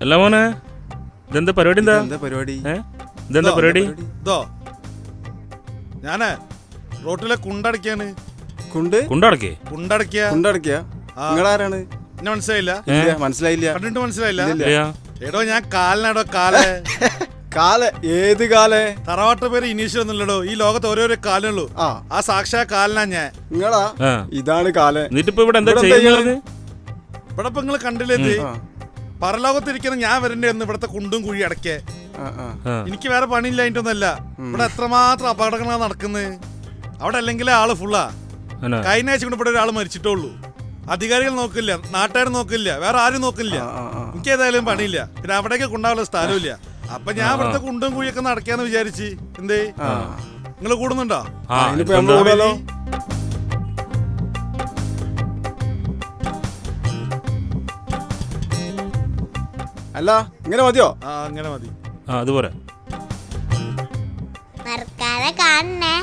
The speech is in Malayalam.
അല്ല മോനെ ഇതെന്താ പരിപാടി എന്താ? എന്താ പരിപാടി? ഏ? ഇതെന്താ പരിപാടി? ഇതോ. ഞാനേ റോട്ടിലെ കുണ്ടടക്കാണ് കുണ്ട്? കുണ്ടടക്കേ? കുണ്ടടക്കിയ? കുണ്ടടക്കിയ. നിങ്ങളാരാണ്? എന്നെ മനസ്സിലായില്ല? ഇല്ല മനസ്സിലായില്ല. കണ്ടിട്ട് മനസ്സിലായില്ല? ഇല്ലയാ എടോ ഞാൻ കാലിനാടോ കാലേ. കാലേ ഏത് കാലേ? തറവാട്ട പേര് ഇനീഷ്യൽ ഒന്നുമില്ലടോ ഈ ലോകത്ത് ഓരോരോ കാലുള്ളൂ ആ. ആ സാക്ഷാ കാലിനാ ഞാൻ. നിങ്ങളാ? ആ. ഇതാണ് കാലേ. എന്നിട്ടിപ്പോ ഇവിടെ എന്താ ഇവിടെ എന്താ ചെയ്യുന്നത്? ഇവിടെ ഇപ്പൊ നിങ്ങൾ കണ്ടില്ലേ ഇത്? ആ. പരലോകത്തിരിക്കുന്ന ഞാൻ വരണ്ടേ എന്ന് ഇവിടുത്തെ കുണ്ടും കുഴി അടക്കേ എനിക്ക് വേറെ പണിയില്ല അതിന്റെ ഒന്നല്ല. ഇവിടെ എത്രമാത്രം അപകടങ്ങളാണ് നടക്കുന്നത് അവിടെ അല്ലെങ്കിൽ ആൾ ഫുള്ളാ? കഴിഞ്ഞ ആഴ്ച കൊണ്ട് ഇവിടെ ഒരാൾ മരിച്ചിട്ടുള്ളൂ അധികാരികൾ നോക്കില്ല നാട്ടുകാർ നോക്കില്ല വേറെ ആരും നോക്കില്ല. എനിക്ക് ഏതായാലും പണിയില്ല. പിന്നെ അവിടേക്ക് കൊണ്ടാവുള്ള സ്ഥലമില്ല അപ്പൊ ഞാൻ ഇവിടുത്തെ കുണ്ടും കുഴിയൊക്കെ നടക്കാന്ന് വിചാരിച്ച് എന്തേ? നിങ്ങൾ നിങ്ങൾ കൂടുന്നുണ്ടോ അല്ല ഇങ്ങനെ മതിയോ? ആ അങ്ങനെ മതി. ആ അതുപോലെ. മറക്കാതെ കാണണേ.